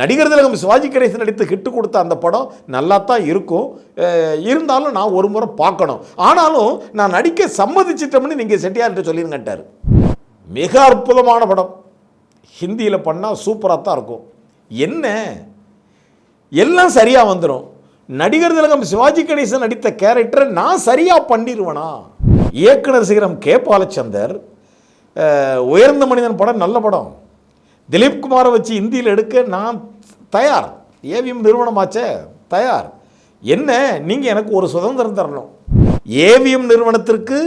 நடிகர் திலகம் சிவாஜி கணேசன் நடித்து ஹிட்டு கொடுத்த அந்த படம் நல்லா தான் இருக்கும் இருந்தாலும் நான் ஒரு முறை பார்க்கணும். ஆனாலும் நான் நடிக்க சம்மதிச்சிட்டோம்னு நீங்கள் செட்டியார்கிட்ட சொல்லிருங்கட்டார் மிக அற்புதமான படம். ஹிந்தியில் பண்ணால் சூப்பராக தான் இருக்கும். என்ன? எல்லாம் சரியாக வந்துடும் நடிகர் திலகம் சிவாஜி கணேசன் நடித்த கேரக்டரை நான் சரியாக பண்ணிடுவேனா இயக்குனர் சிகரம் கே பாலச்சந்தர் உயர்ந்த மனிதன் படம் நல்ல படம். திலீப் குமாரை வச்சு இந்தியில் எடுக்க நான் தயார். ஏவிஎம் நிறுவனமாச்சே தயார். என்ன நீங்கள் எனக்கு ஒரு சுதந்திரம் தரணும். ஏவிஎம் நிறுவனத்திற்கு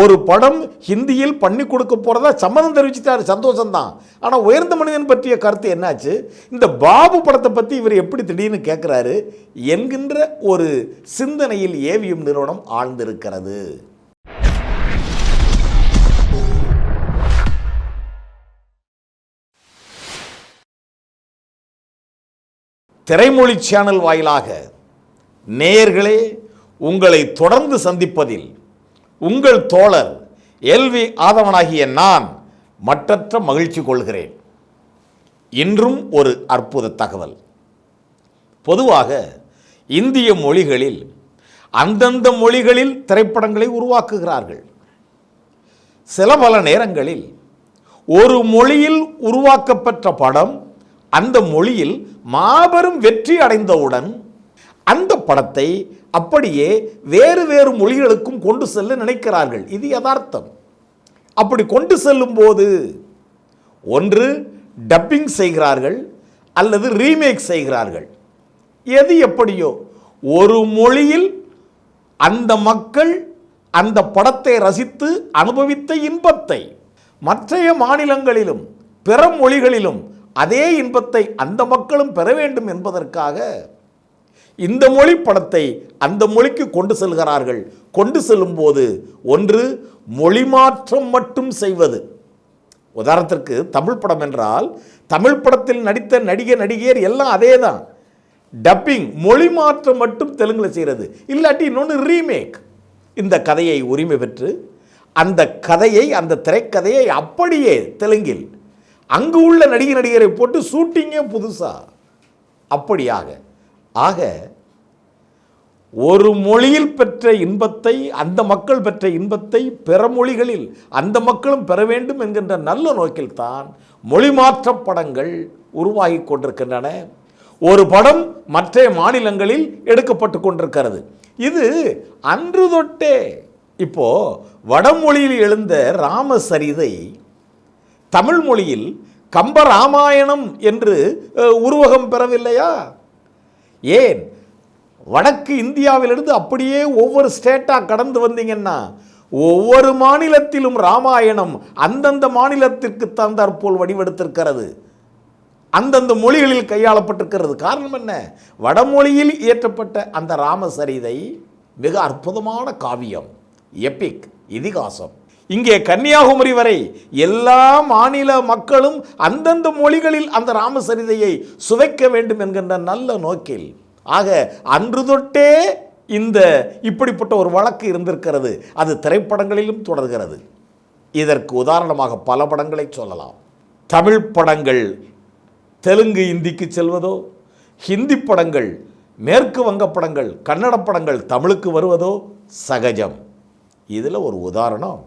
ஒரு படம் ஹிந்தியில் பண்ணி கொடுக்க போகிறதா சம்மதம் தெரிவிச்சிட்டாரு சந்தோஷம்தான். ஆனால் உயர்ந்த மனிதன் பற்றிய கருத்து என்னாச்சு? இந்த பாபு படத்தை பற்றி இவர் எப்படி திடீர்னு கேட்குறாரு என்கின்ற ஒரு சிந்தனையில் ஏவிஎம் நிறுவனம் ஆழ்ந்திருக்கிறது. திரைமொழி சேனல் வாயிலாக நேயர்களே உங்களை தொடர்ந்து சந்திப்பதில் உங்கள் தோழர் எல்வி ஆதவனாகிய நான் மற்றற்ற மகிழ்ச்சி கொள்கிறேன். இன்றும் ஒரு அற்புத தகவல். பொதுவாக இந்திய மொழிகளில் அந்தந்த மொழிகளில் திரைப்படங்களை உருவாக்குகிறார்கள். சில பல நேரங்களில் ஒரு மொழியில் உருவாக்கப்பெற்ற படம் அந்த மொழியில் மாபெரும் வெற்றி அடைந்தவுடன் அந்த படத்தை அப்படியே வேறு வேறு மொழிகளுக்கும் கொண்டு செல்ல நினைக்கிறார்கள். இது யதார்த்தம். அப்படி கொண்டு செல்லும் போது ஒன்று டப்பிங் செய்கிறார்கள் அல்லது ரீமேக் செய்கிறார்கள். எது எப்படியோ ஒரு மொழியில் அந்த மக்கள் அந்த படத்தை ரசித்து அனுபவித்த இன்பத்தை மற்றைய மாநிலங்களிலும் பிற மொழிகளிலும் அதே இன்பத்தை அந்த மக்களும் பெற வேண்டும் என்பதற்காக இந்த மொழி படத்தை அந்த மொழிக்கு கொண்டு செல்கிறார்கள். கொண்டு செல்லும்போது ஒன்று மொழி மாற்றம் மட்டும் செய்வது. உதாரணத்திற்கு தமிழ் படம் என்றால் தமிழ் படத்தில் நடித்த நடிகை நடிகையர் எல்லாம் அதே தான் டப்பிங் மொழி மாற்றம் மட்டும் தெலுங்கில் செய்கிறது இல்லாட்டி இன்னொன்று ரீமேக் இந்த கதையை உரிமை பெற்று அந்த கதையை அந்த திரைக்கதையை அப்படியே தெலுங்கில் அங்கு உள்ள நடிகை நடிகரை போட்டு ஷூட்டிங்கே புதுசா. அப்படியாக ஆக ஒரு மொழியில் பெற்ற இன்பத்தை அந்த மக்கள் பெற்ற இன்பத்தை பிற மொழிகளில் அந்த மக்களும் பெற வேண்டும் என்கின்ற நல்ல நோக்கில்தான் மொழி மாற்ற படங்கள் உருவாகி கொண்டிருக்கின்றன. ஒரு படம் மற்ற மாநிலங்களில் எடுக்கப்பட்டு கொண்டிருக்கிறது. இது அன்று தொட்டே இப்போ வடமொழியில் எழுந்த ராமசரிதை தமிழ் மொழியில் கம்ப ராமாயணம் என்று உருவகம் பெறவில்லையா? ஏன்? வடக்கு இந்தியாவிலிருந்து அப்படியே ஒவ்வொரு ஸ்டேட்டாக கடந்து வந்தீங்கன்னா ஒவ்வொரு மாநிலத்திலும் ராமாயணம் அந்தந்த மாநிலத்திற்கு தந்தாற்போல் வடிவெடுத்திருக்கிறது. அந்தந்த மொழிகளில் கையாளப்பட்டிருக்கிறது. காரணம் என்ன? வடமொழியில் இயற்றப்பட்ட அந்த ராமசரிதை மிக அற்புதமான காவியம் எபிக் இதிகாசம். இங்கே கன்னியாகுமரி வரை எல்லா மாநில மக்களும் அந்தந்த மொழிகளில் அந்த ராமசரிதையை சுவைக்க வேண்டும் என்கின்ற நல்ல நோக்கில். ஆக அன்று தொட்டே இந்த இப்படிப்பட்ட ஒரு வழக்கு இருந்திருக்கிறது. அது திரைப்படங்களிலும் தொடர்கிறது. இதற்கு உதாரணமாக பல படங்களை சொல்லலாம். தமிழ் படங்கள் தெலுங்கு இந்திக்கு செல்வதோ ஹிந்தி படங்கள் மேற்கு வங்க படங்கள் கன்னட படங்கள் தமிழுக்கு வருவதோ சகஜம். இதில் ஒரு உதாரணம்.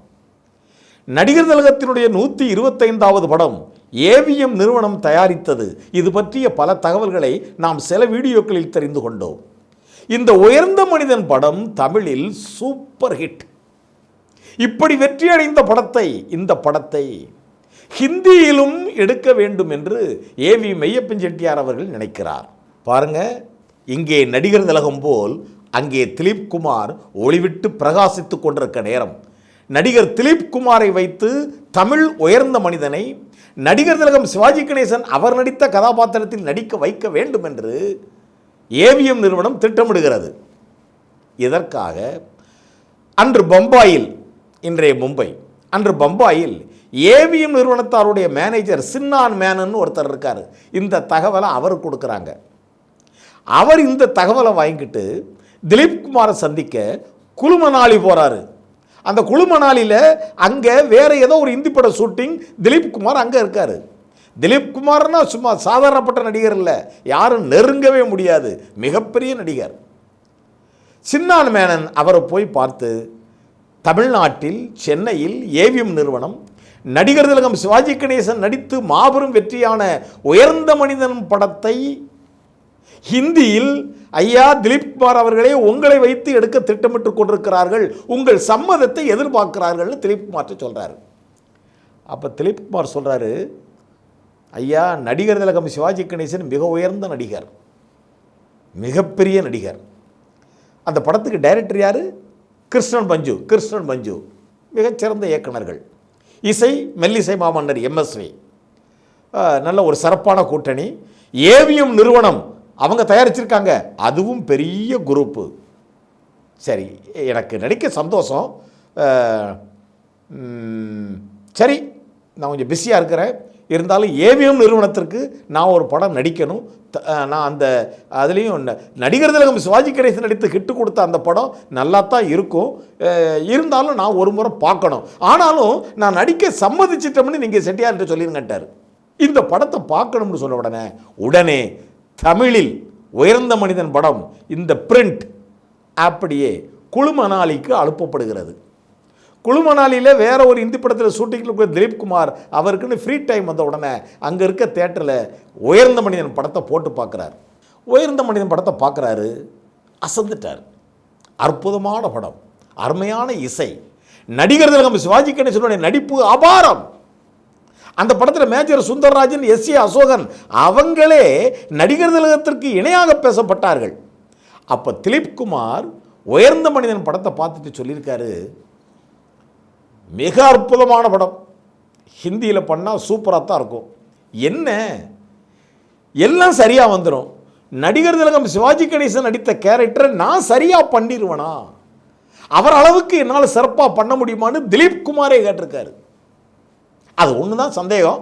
நடிகர் திலகத்தினுடைய நூற்றி இருபத்தைந்தாவது படம் ஏவிஎம் நிறுவனம் தயாரித்தது. இது பற்றிய பல தகவல்களை நாம் சில வீடியோக்களில் தெரிந்து கொண்டோம். இந்த உயர்ந்த மனிதன் படம் தமிழில் சூப்பர் ஹிட். இப்படி வெற்றி அடைந்த படத்தை இந்த படத்தை ஹிந்தியிலும் எடுக்க வேண்டும் என்று ஏவி மெய்யப்பன் செட்டியார் அவர்கள் நினைக்கிறார். பாருங்க இங்கே நடிகர் திலகம் போல் அங்கே திலீப் குமார் ஒளிவிட்டு பிரகாசித்து கொண்டிருக்க நேரம். நடிகர் திலீப் குமாரை வைத்து தமிழ் உயர்ந்த மனிதனை நடிகர் திலகம் சிவாஜி கணேசன் அவர் நடித்த கதாபாத்திரத்தில் நடிக்க வைக்க வேண்டும் என்று ஏவிஎம் நிறுவனம் திட்டமிடுகிறது. இதற்காக அன்று பம்பாயில் இன்றைய மும்பை அன்று பம்பாயில் ஏவிஎம் நிறுவனத்தாருடைய மேனேஜர் சின்னான் மேனன் ஒருத்தர் இருக்கார். இந்த தகவலை அவர் கொடுக்குறாங்க. அவர் இந்த தகவலை வாங்கிட்டு திலீப் குமாரை சந்திக்க நாளி போகிறாரு அந்த குழுமணாலியில் அங்கே வேறு ஏதோ ஒரு இந்தி பட ஷூட்டிங் திலீப் குமார் அங்கே இருக்கார். திலீப் குமார்னா சும்மா சாதாரணப்பட்ட நடிகர் இல்லை. யாரும் நெருங்கவே முடியாது. மிகப்பெரிய நடிகர். சின்னான் மேனன் அவரை போய் பார்த்து தமிழ்நாட்டில் சென்னையில் ஏவிஎம் நிறுவனம் நடிகர் திலகம் சிவாஜி கணேசன் நடித்து மாபெரும் வெற்றியான உயர்ந்த மனிதன் படத்தை ஹிந்தியில் ஐயா திலீப் குமார் அவர்களே உங்களை வைத்து எடுக்க திட்டமிட்டு கொண்டிருக்கிறார்கள். உங்கள் சம்மதத்தை எதிர்பார்க்கிறார்கள்னு திலீப் குமார்ட்ட சொல்கிறாரு அப்போ திலீப் குமார் சொல்கிறாரு ஐயா நடிகர் திலகம் சிவாஜி கணேசன் மிக உயர்ந்த நடிகர். மிகப்பெரிய நடிகர். அந்த படத்துக்கு டைரக்டர் யார்? கிருஷ்ணன் பஞ்சு கிருஷ்ணன் பஞ்சு. மிகச்சிறந்த இயக்குனர்கள் இசை மெல்லிசை மாமன்னர் எம்எஸ்வி நல்ல ஒரு சிறப்பான கூட்டணி. ஏவிஎம் நிறுவனம் அவங்க தயாரிச்சிருக்காங்க. அதுவும் பெரிய குரூப்பு சரி எனக்கு நடிக்க சந்தோஷம். சரி நான் கொஞ்சம் பிஸியாக இருக்கிறேன். இருந்தாலும் ஏவிஎம் நிறுவனத்திற்கு நான் ஒரு படம் நடிக்கணும். த- நான் அந்த அதுலேயும் ந- நடிகர் திலகம் சிவாஜி கணேசன் நடித்து ஹிட்டு கொடுத்த அந்த படம் நல்லா தான் இருக்கும் இருந்தாலும் நான் ஒரு முறை பார்க்கணும். ஆனாலும் நான் நடிக்க சம்மதிச்சிட்டோம்னு நீங்கள் செட்டியார்கிட்ட சொல்லிருங்கட்டார் இந்த படத்தை பார்க்கணும்னு சொன்ன உடனே உடனே தமிழில் உயர்ந்த மனிதன் படம் இந்த பிரிண்ட் அப்படியே குழுமணாலிக்கு அனுப்பப்படுகிறது. குழுமணாலியில் வேற ஒரு இந்தி படத்தில் ஷூட்டிங்கில் இருக்கிற திலீப் குமார் அவருக்குன்னு ஃப்ரீ டைம் வந்த உடனே அங்கே இருக்க தேட்டரில் உயர்ந்த மனிதன் படத்தை போட்டு பார்க்குறாரு. உயர்ந்த மனிதன் படத்தை பார்க்குறாரு அசந்துட்டார். அற்புதமான படம் அருமையான இசை. நடிகர் திலகம் சிவாஜி கணேசனுடைய நடிப்பு அபாரம். அந்த படத்தில் major Sundararajan S A Asokan அவங்களே நடிகர் திலகத்திற்கு இணையாக பேசப்பட்டார்கள். அப்போ திலீப்குமார் உயர்ந்த மனிதன் படத்தை பார்த்துட்டு சொல்லியிருக்காரு. மிக அற்புதமான படம். ஹிந்தியில் பண்ணால் சூப்பராக தான் இருக்கும். என்ன? எல்லாம் சரியாக வந்துடும் நடிகர் திலகம் சிவாஜி கணேசன் நடித்த கேரக்டரை நான் சரியாக பண்ணிடுவேனா அவர் அளவுக்கு என்னால் சிறப்பாக பண்ண முடியுமான்னு திலீப் குமாரே கேட்டிருக்காரு. அது ஒன்று தான் சந்தேகம்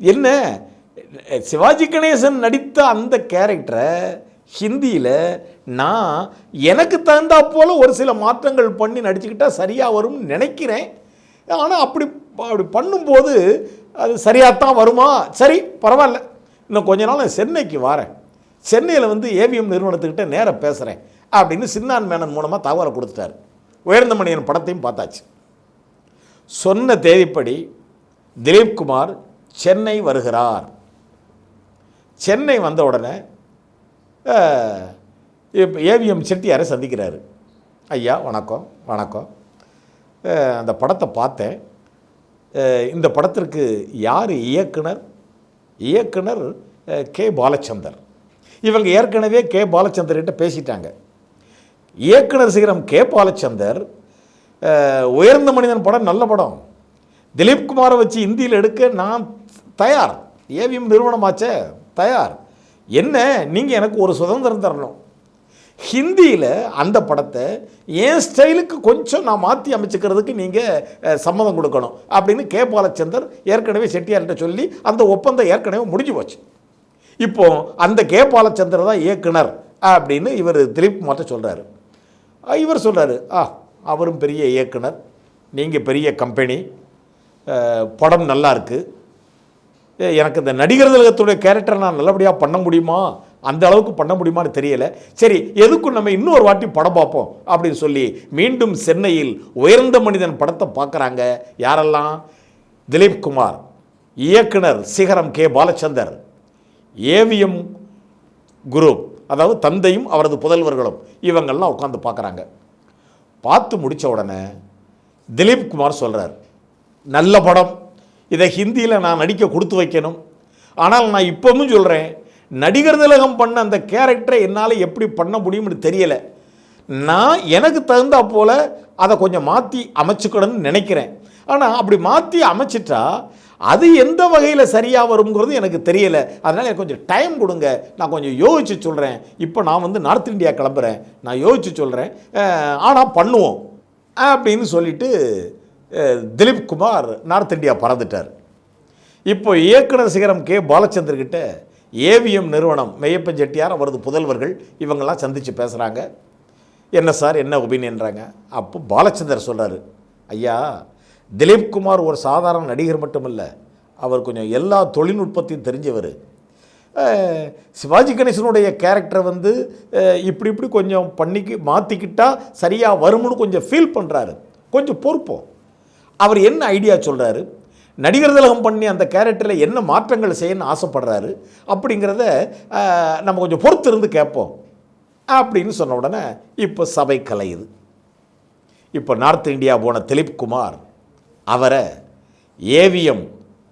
என்ன சிவாஜி கணேசன் நடித்த அந்த கேரக்டரை ஹிந்தியில் நான் எனக்கு தகுந்தா போல் ஒரு சில மாற்றங்கள் பண்ணி நடிச்சுக்கிட்டா சரியாக வரும்னு நினைக்கிறேன். ஆனால் அப்படி அப்படி பண்ணும்போது அது சரியாகத்தான் வருமா? சரி பரவாயில்ல. இன்னும் கொஞ்ச நாள் நான் சென்னைக்கு வரேன். சென்னையில் வந்து ஏவிஎம் நிறுவனத்துக்கிட்ட நேராக பேசுகிறேன் அப்படின்னு சின்னான் மேனன் மூலமாக தகவலை கொடுத்துட்டார். உயர்ந்த மணியன் படத்தையும் பார்த்தாச்சு. சொன்ன தேதிப்படி திலீப் குமார் சென்னை வருகிறார். சென்னை வந்த உடனே இப்போ ஏவிஎம் செட்டியாரை சந்திக்கிறார். ஐயா வணக்கம் வணக்கம். அந்த படத்தை பார்த்தேன். இந்த படத்திற்கு யார் இயக்குனர்? இயக்குனர் கே. பாலச்சந்தர். இவங்க ஏற்கனவே கே. பாலச்சந்தர்கிட்ட பேசிட்டாங்க. இயக்குனர் சிகரம் கே. பாலச்சந்தர் உயர்ந்த மனிதன் படம் நல்ல படம். திலீப் குமாரை வச்சு இந்தியில் எடுக்க நான் தயார். ஏவிஎம் நிறுவனமாச்சே தயார். என்ன நீங்கள் எனக்கு ஒரு சுதந்திரம் தரணும். ஹிந்தியில் அந்த படத்தை என் ஸ்டைலுக்கு கொஞ்சம் நான் மாற்றி அமைச்சுக்கிறதுக்கு நீங்கள் சம்மதம் கொடுக்கணும். அப்படின்னு கே. பாலச்சந்தர் ஏற்கனவே செட்டியார்கிட்ட சொல்லி அந்த ஒப்பந்தம் ஏற்கனவே முடிஞ்சு போச்சு. இப்போ அந்த கே. பாலச்சந்தர் தான் இயக்குனர் அப்படின்னு இவர் திலீப் குமார்ட்ட சொல்கிறாரு இவர் சொல்கிறாரு ஆ அவரும் பெரிய இயக்குனர் நீங்கள் பெரிய கம்பெனி படம் நல்லா இருக்குது எனக்கு இந்த நடிகர் திலகத்துடைய கேரக்டரை நான் நல்லபடியாக பண்ண முடியுமா? அந்த அளவுக்கு பண்ண முடியுமான்னு தெரியல. சரி எதுக்கும் நம்ம இன்னொரு வாட்டி படம் பார்ப்போம் அப்படின்னு சொல்லி மீண்டும் சென்னையில் உயர்ந்த மனிதன் படத்தை பார்க்குறாங்க. யாரெல்லாம்? திலீப் குமார் இயக்குனர் சிகரம் கே. பாலச்சந்தர் ஏவிஎம் குரூப் அதாவது தந்தையும் அவரது புதல்வர்களும் இவங்கெல்லாம் உட்காந்து பார்க்குறாங்க. பார்த்து முடித்த உடனே திலீப் குமார் சொல்கிறார் நல்ல படம். இதை ஹிந்தியில் நான் நடிக்க கொடுத்து வைக்கணும். ஆனால் நான் இப்போவும் சொல்கிறேன் நடிகர் திலகம் பண்ண அந்த கேரக்டரை என்னால் எப்படி பண்ண முடியும்னு தெரியலை. நான் எனக்கு தகுந்தா போல் அதை கொஞ்சம் மாற்றி அமைச்சுக்கணும்னு நினைக்கிறேன். ஆனால் அப்படி மாற்றி அமைச்சிட்டா அது எந்த வகையில் சரியாக வருங்கிறது எனக்கு தெரியலை. அதனால் எனக்கு கொஞ்சம் டைம் கொடுங்க. நான் கொஞ்சம் யோசிச்சு சொல்கிறேன் இப்போ நான் வந்து நார்த் இந்தியா கிளம்புறேன். நான் யோசிச்சு சொல்கிறேன் ஆனால் பண்ணுவோம். அப்படின்னு சொல்லிட்டு திலீப் குமார் நார்த் இந்தியா பறந்துட்டார். இப்போ இயக்குனர் சிகரம் கே. பாலச்சந்தர்கிட்ட ஏவிஎம் நிறுவனம் மெய்யப்பன் செட்டியார் அவரது புதல்வர்கள் இவங்கெல்லாம் சந்தித்து பேசுகிறாங்க என்ன சார்? என்ன ஒப்பீனியன்றாங்க அப்போ பாலச்சந்தர் சொல்கிறாரு ஐயா திலீப் குமார் ஒரு சாதாரண நடிகர் மட்டுமல்ல அவர் கொஞ்சம் எல்லா தொழில்நுட்பத்தையும் தெரிஞ்சவர். சிவாஜி கணேசனுடைய கேரக்டரை வந்து இப்படி இப்படி கொஞ்சம் பண்ணிக்கு மாற்றிக்கிட்டால் சரியாக வரும்னு கொஞ்சம் ஃபீல் பண்ணுறாரு கொஞ்சம் பொறுப்போம். அவர் என்ன ஐடியா சொல்கிறாரு நடிகர் திலகம் பண்ணி அந்த கேரக்டரில் என்ன மாற்றங்கள் செய்யணும்னு ஆசைப்படுறாரு? அப்படிங்கிறத நம்ம கொஞ்சம் பொறுத்து இருந்து கேட்போம். அப்படின்னு சொன்ன உடனே இப்போ சபை கலையுது. இப்போ நார்த் இந்தியா போன திலீப் குமார் அவரை ஏவிஎம்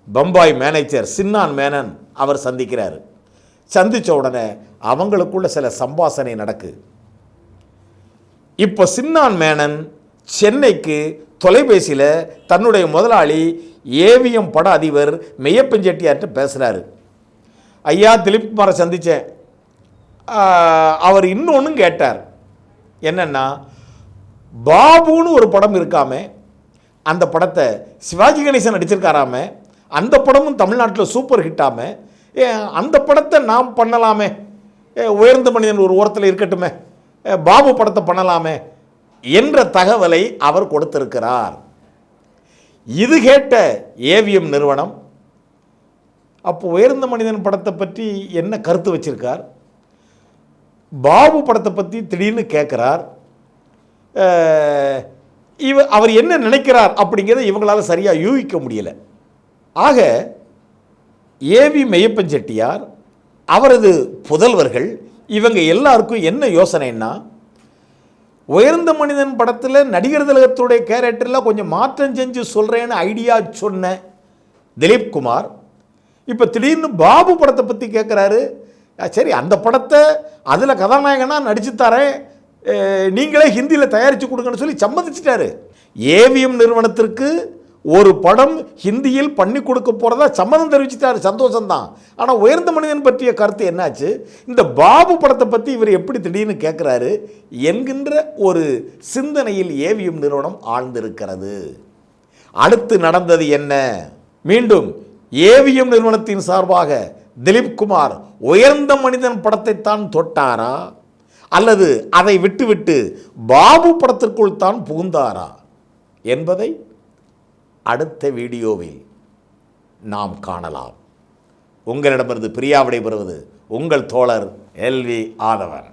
பம்பாய் மேனேஜர் சின்னான் மேனன் அவர் சந்திக்கிறார். சந்தித்த உடனே அவங்களுக்குள்ள சில சம்பாசனை நடக்கு. இப்போ சின்னான் மேனன் சென்னைக்கு தொலைபேசியில் தன்னுடைய முதலாளி ஏவிஎம் பட அதிபர் மெய்யப்பஞ்செட்டியார்கிட்ட பேசுகிறாரு ஐயா திலீப் குமாரை சந்தித்தேன் அவர் இன்னொன்றும் கேட்டார். என்னென்னா பாபுன்னு ஒரு படம் இருக்காமே அந்த படத்தை சிவாஜி கணேசன் நடிச்சிருக்காராம அந்த படமும் தமிழ்நாட்டில் சூப்பர் ஹிட்டாமே அந்த படத்தை நாம் பண்ணலாமே. உயர்ந்த மனிதன் ஒரு ஓரத்தில் இருக்கட்டுமே. பாபு படத்தை பண்ணலாமே என்ற தகவலை அவர் கொடுத்திருக்கிறார். இது கேட்ட ஏவிஎம் நிறுவனம் அப்போ உயர்ந்த மனிதன் படத்தை பற்றி என்ன கருத்து வச்சிருக்கார்? பாபு படத்தை பற்றி திடீர்னு கேட்குறார். இவ அவர் என்ன நினைக்கிறார் அப்படிங்கிறத இவங்களால் சரியாக யூகிக்க முடியல. ஆக ஏவி மெய்யப்பன் செட்டியார் அவரது புதல்வர்கள் இவங்க எல்லாருக்கும் என்ன யோசனைன்னா உயர்ந்த மனிதன் படத்தில் நடிகர் திலகத்துடைய கேரக்டரில் கொஞ்சம் மாற்றம் செஞ்சு சொல்கிறேன்னு ஐடியா சொன்ன திலீப் குமார் இப்போ திடீர்னு பாபு படத்தை பற்றி கேட்குறாரு சரி அந்த படத்தை அதில் கதாநாயகனாக நடிச்சு தரேன் நீங்களே ஹிந்தியில் தயாரித்து கொடுங்கன்னு சொல்லி சம்மதிச்சிட்டாரு. ஏவிஎம் நிறுவனத்திற்கு ஒரு படம் ஹிந்தியில் பண்ணி கொடுக்க போகிறதா சம்மதம் தெரிவிச்சிட்டாரு. சந்தோஷம்தான். ஆனால் உயர்ந்த மனிதன் பற்றிய கருத்து என்னாச்சு? இந்த பாபு படத்தை பற்றி இவர் எப்படி திடீர்னு கேட்குறாரு என்கின்ற ஒரு சிந்தனையில் ஏவிஎம் நிறுவனம் ஆழ்ந்திருக்கிறது. அடுத்து நடந்தது என்ன? மீண்டும் ஏவிஎம் நிறுவனத்தின் சார்பாக திலீப் குமார் உயர்ந்த மனிதன் படத்தைத்தான் தொட்டாரா? அல்லது அதை விட்டுவிட்டு பாபு படத்திற்குள் தான் புகுந்தாரா என்பதை அடுத்த வீடியோவில் நாம் காணலாம். உங்களிடமிருந்து பிரியா விடைபெறுவது உங்கள் தோழர் எல்வி ஆதவன்.